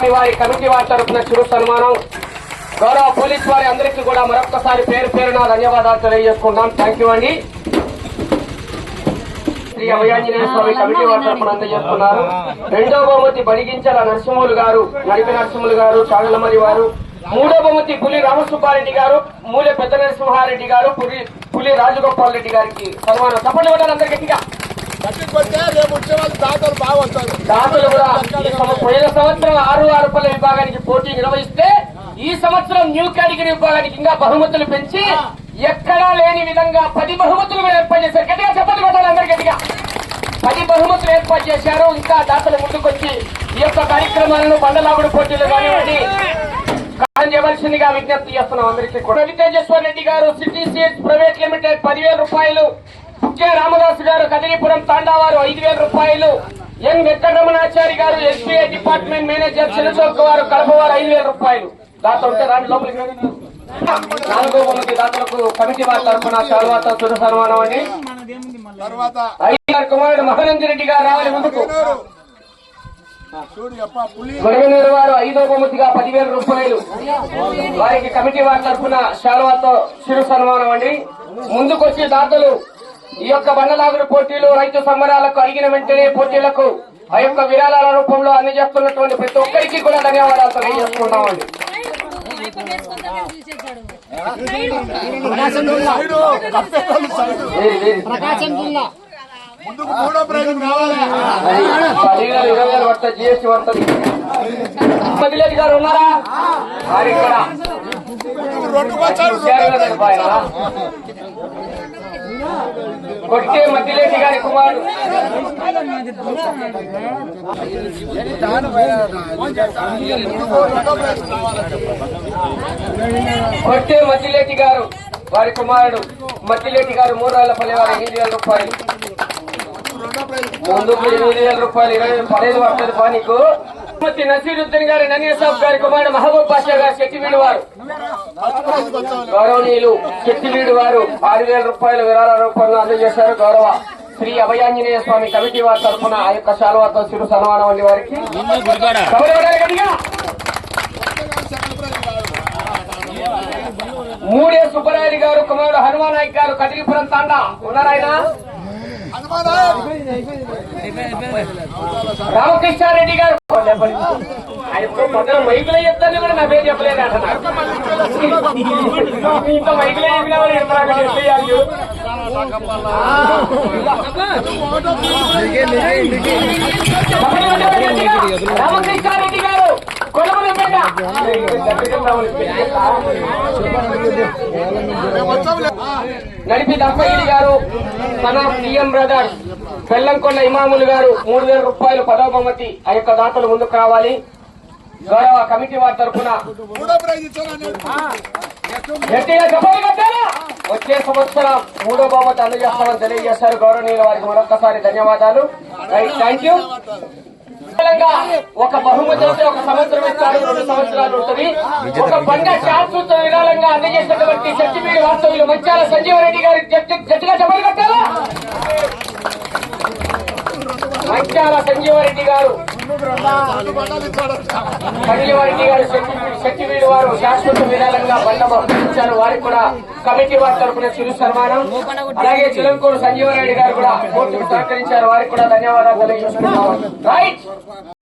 స్వామి వారి కమిటీ వారి తరఫున చిరు సన్మానం. గౌరవ పోలీస్ వారి అందరికీ కూడా మరొకసారి పేరు పేరున ధన్యవాదాలు తెలియజేసుకుంటాం థ్యాంక్ యూ అండి. శ్రీ అభయాంజనేయ స్వామి కమిటీ వారి తరఫున అందజేస్తున్నారు. రెండో బహుమతి బడిగించల నరసింహులు గారు నడిపి నరసింహులు గారు చాగలమరి వారు. మూడో బహుమతి పులి రామసుబ్బారెడ్డి గారు మూల పెద్ద నరసింహారెడ్డి గారు పులి పులి రాజగోపాల్ రెడ్డి గారికి సన్మానం. తప్పని ఇవ్వడానికి గట్టిగా. రేపు వచ్చే వాళ్ళు దాతలు కూడా పోయిన సంవత్సరం ఆరు ఆరు రూపాయల విభాగానికి పోటీ నిర్వహిస్తే ఈ సంవత్సరం న్యూ కేటగిరీ విభాగానికి ఇంకా బహుమతులు పెంచి ఎక్కడా లేని విధంగా పది బహుమతులు కూడా ఏర్పాటు చేశారు. గట్టిగా చెప్పండి కొట్టాలి అందరు గట్టిగా. పది బహుమతులు ఏర్పాటు చేశారు. ఇంకా దాతలు ముందుకొచ్చి ఈ యొక్క కార్యక్రమాలను బండలాగుడు పోటీలు కానివ్వండి. కాలం చేయవలసిందిగా విజ్ఞప్తి చేస్తున్నాం. అందరికీ కూడా. వితేజేశ్వర రెడ్డి గారు సిటీ సీడ్స్ ప్రైవేట్ లిమిటెడ్ పదివేల రూపాయలు కె రామదాస్ గారు కదిరిపురం తాండావారు ఐదు వేల రూపాయలు. ఎన్. వెంకటరమణాచారి గారు ఎస్బీఐ డిపార్ట్మెంట్ మేనేజర్ చిన్నచౌక్ వారు కడప వారు ఐదు వేల రూపాయలు. దాంతో ఉంటే లోపలికి. నాలుగో దాతలకు కమిటీ వారి తరఫున శాలువాత తుది సన్మానం అండి. తర్వాత కుమారుడు మహానంది రెడ్డి గారు రావాలి ముందుకు. గొడవనూరు వారు ఐదో బహుమతిగా పదివేల రూపాయలు. వారికి కమిటీ వారి తరఫున శాలువాతో చిరు సన్మానం అండి. ముందుకొచ్చి దాతలు ఈ యొక్క బండలాగుడు పోటీలు రైతు సంబరాలకు అడిగిన వెంటనే పోటీలకు ఆ యొక్క విరాళాల రూపంలో అందజేస్తున్నటువంటి ప్రతి ఒక్కరికి కూడా ధన్యవాదాలు తెలియజేసుకుంటామండి. ఇరవై వేలు పడుతుంది జిఎస్టీ పడుతుంది గారు ఉన్నారా? కొట్టే మధ్యలేటి గారి కుమారుడు. కొట్టే మధ్యలేటి గారు వారి కుమారుడు. మట్టిలేటి గారు మూడు వేల పల్లెవారు ఎనిమిది వేల రూపాయలు. ముందు ముందుకు ఎనిమిది వేల రూపాయలు ఇరవై పదిహేను పడుతుంది పా నీకు. ముఖ్యమంత్రి నసీరుద్దీన్ గారి నన్నీర్ సాబ్ గారి కుమారుడు మహబూబ్ బాషా గారు శెట్టివీడు వారు. గౌరవనీయులు శెట్టివీడు వారు ఆరు వేల రూపాయల విరాళ రూపంలో అందజేశారు. గౌరవ శ్రీ అభయాంజనేయ స్వామి కమిటీ వారి తరఫున ఆ యొక్క శాలువాతో చిరు సన్మానం అండి వారికి. మూడే సుబ్బరాయుడు గారు కుమారుడు హనుమానాయక్ గారు కదిరిపురం తాండా. ఉన్నారాయన? హనుమాన్ రామకృష్ణారెడ్డి గారు ఆయన ఇప్పుడు పొద్దున మైకులో చెప్తాను కూడా నా పేరు చెప్పలేదు అంటున్నా ఇంత మైకులో చెప్పినా కూడా ఇంతలాగా చెప్పేయాలి రామకృష్ణారెడ్డి నడిపి దంపగిరి గారు తన పిఎం బ్రదర్స్ బెల్లంకొండ ఇమాములు గారు మూడు వేల రూపాయలు పదవ బహుమతి ఆ యొక్క దాతలు ముందుకు రావాలి. గౌరవ కమిటీ వారి తరఫున వచ్చే సంవత్సరం మూడో బహుమతి అందజేస్తామని తెలియజేశారు. గౌరవనీయుల వారికి మరొకసారి ధన్యవాదాలు. థ్యాంక్ యూ ఒక బహుమతి అయితే ఒక సంవత్సరం ఇస్తారు రెండు సంవత్సరాలు ఉంటుంది. ఒక బండ శాశ్వత విరాళంగా అందజేసినటువంటి సత్యమీడి వాస్తవ్యులు మంచాల సంజీవరెడ్డి గారి గట్టి- గట్టిగా చెప్పలు కట్టారా మంచాల సంజీవరెడ్డి గారు. రెండు బండాలు ఇచ్చాడు కడిలివారెడ్డి గారు శక్తివీడు వారు శాశ్వత విధానంగా బండమ ఇచ్చారు వారికి కూడా కమిటీ వారి తరఫున చిరు సన్మానం అలాగే చిలంకూరు సంజీవరెడ్డి గారు కూడా కోర్టుకు సహకరించారు వారికి కూడా ధన్యవాదాలు. తెలియజేస్తున్నాము రైట్